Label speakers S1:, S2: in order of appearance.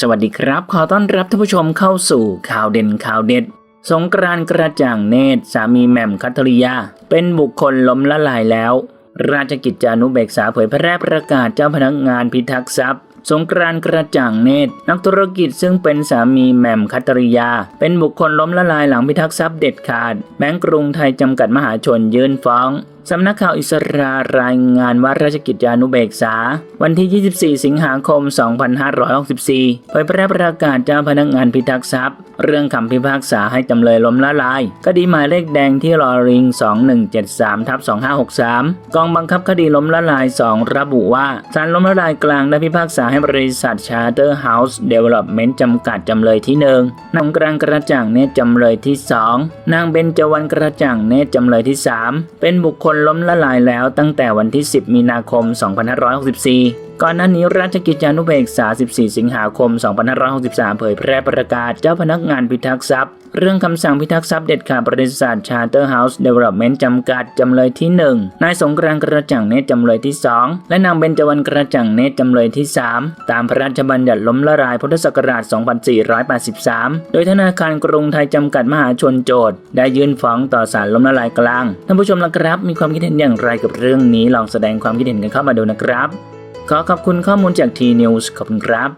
S1: สวัสดีครับ ขอต้อนรับท่านผู้ชมเข้าสู่ข่าวเด่นข่าวเด็ด สงกรานต์กระจ่างเนตรสามีแหม่มคัทริยา เป็นบุคคลล้มละลายแล้ว ราชกิจจานุเบกษาเผยแพร่ประกาศเจ้าพนักงานพิทักษ์ทรัพย์ สงกรานต์กระจ่างเนตร นักธุรกิจซึ่งเป็นสามีแหม่มคัตริยา เป็นบุคคลล้มละลายหลังพิทักษ์ทรัพย์เด็ดขาดแบงก์กรุงไทยจำกัดมหาชนยื่นฟ้อง สำนักข่าวอิสรารายงานว่าราชกิจจานุเบกษา วันที่ 24 สิงหาคม 2564 เผยแพร่ประกาศเจ้าพนักงานพิทักษ์ทรัพย์ เรื่องคำพิพากษาให้จำเลยล้มละลาย คดีหมายเลขแดงที่รอริง 2173ทับ2563 กองบังคับคดีล้มละลาย 2 ระบุว่าศาลล้มละลายกลางได้พิพากษาให้บริษัท Charter House Development จำกัดจำเลยที่1นางกลางกระจ่างเนตจำเลยที่ 2 นางเบญจวรรณกระจ่างเนตจำเลยที่ 3 เป็นบุคคลล้มละลายแล้วตั้งแต่วันที่ 10 มีนาคม 2564 ก่อนหน้านี้ราชกิจจานุเบกษา 14 สิงหาคม 2563 เผยแพร่ประกาศเจ้าพนักงานพิทักษ์ทรัพย์ เรื่องคำสั่งพิทักษ์ทรัพย์เด็ดขาดบริษัท Charter House Development จำกัดจำเลยที่ 1 นายสงกรานต์กระจ่างเนตรจำเลยที่ 2 และนางเบญจวรรณกระจ่างเนตรจำเลยที่ 3 ตามพระราชบัญญัติล้มละลายพุทธศักราช 2483 โดยธนาคารกรุงไทยจำกัดมหาชนโจทย์ ได้ยื่นฟ้องต่อศาลล้มละลายกลาง ท่านผู้ชมละครับ มีความคิดเห็นอย่างไรกับเรื่องนี้ลองแสดงความคิดเห็นกันเข้ามาดูนะครับ ขอขอบคุณข้อมูลจาก T News ขอบคุณครับ